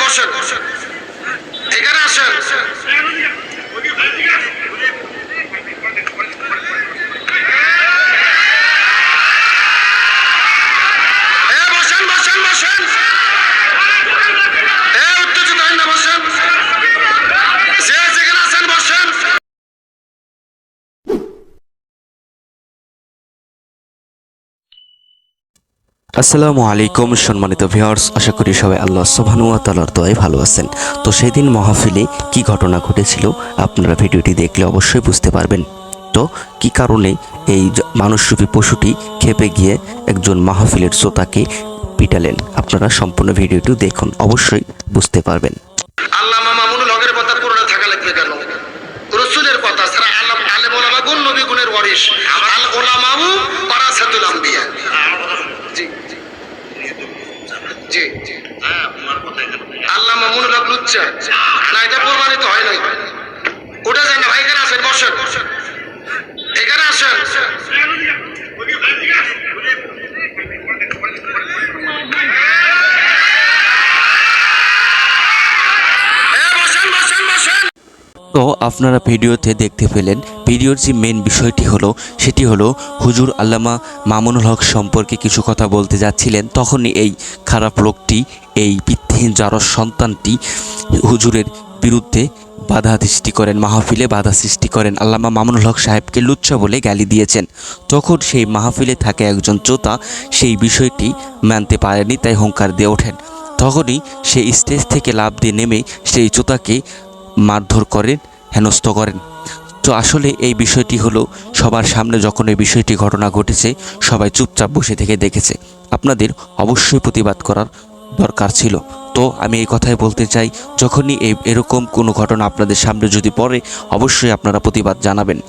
বসেন। এখানে আসেন। আসসালামু আলাইকুম সম্মানিত ভিউয়ার্স, আশা করি সবাই আল্লাহ সুবহানুয়া তাআলার দয়ায় ভালো আছেন। তো সেদিন মাহফিলে কি ঘটনা ঘটেছিল আপনারা ভিডিওটি দেখলে অবশ্যই বুঝতে পারবেন। তো কি কারণে এই মানুষরূপী পশুটি খেপে গিয়ে একজন মাহফিলের শ্রোতাকে পিটালেন? আপনারা সম্পূর্ণ ভিডিওটি দেখুন, অবশ্যই বুঝতে পারবেন। আল্লামা মামুনুল হকের কথা পুরোটা থাকা লাগবে কেন? কথা আলম ওলামা গুণ নবী গুণের ওয়ারিস আল আল্লাহ মামুন লুচ্চা। না এটা প্রমাণিত হয় নাই। ওটা জান না ভাই এখানে আসেন বসেন। এখানে আসেন। বসেন। তো আপনারা ভিডিওতে দেখতে পেলেন, ভিডিওর যে মেন বিষয়টি হলো, সেটি হলো হুজুর আল্লামা মামুনুল হক সম্পর্কে কিছু কথা বলতে যাচ্ছিলেন। তখনই এই খারাপ লোকটি, এই পিতৃহীন জারস সন্তানটি হুজুরের বিরুদ্ধে বাধা সৃষ্টি করেন, মাহফিলে বাধা সৃষ্টি করেন। আল্লামা মামুনুল হক সাহেবকে লুচ্ছা বলে গালি দিয়েছেন। তখন সেই মাহফিলে থাকে একজন চোতা সেই বিষয়টি মানতে পারেনি, তাই হুঙ্কার দিয়ে ওঠেন। তখনই সেই স্টেজ থেকে লাভ দিয়ে নেমে সেই চোতাকে মারধর করেন, হেনস্থ করেন। তো আসলে এই বিষয়টি হলো, সবার সামনে যখন এই বিষয়টি ঘটনা ঘটেছে, সবাই চুপচাপ বসে থেকে দেখেছে। আপনাদের অবশ্যই প্রতিবাদ করার দরকার ছিল। তো আমি এই কথাই বলতে চাই, যখনই এই এরকম কোনো ঘটনা আপনাদের সামনে যদি পড়ে, অবশ্যই আপনারা প্রতিবাদ জানাবেন।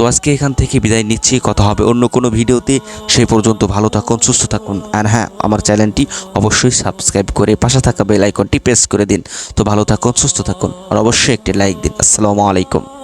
তো আজকে এখান থেকে বিদায় নিচ্ছি। কথা হবে অন্য কোনো ভিডিওতে। সেই পর্যন্ত ভালো থাকুন, সুস্থ থাকুন। আর হ্যাঁ আমার চ্যানেলটি অবশ্যই সাবস্ক্রাইব করে পাশে থাকা বেল আইকনটি প্রেস করে দিন। তো ভালো থাকুন, সুস্থ থাকুন। আর অবশ্যই একটি লাইক দিন। আসসালামু আলাইকুম।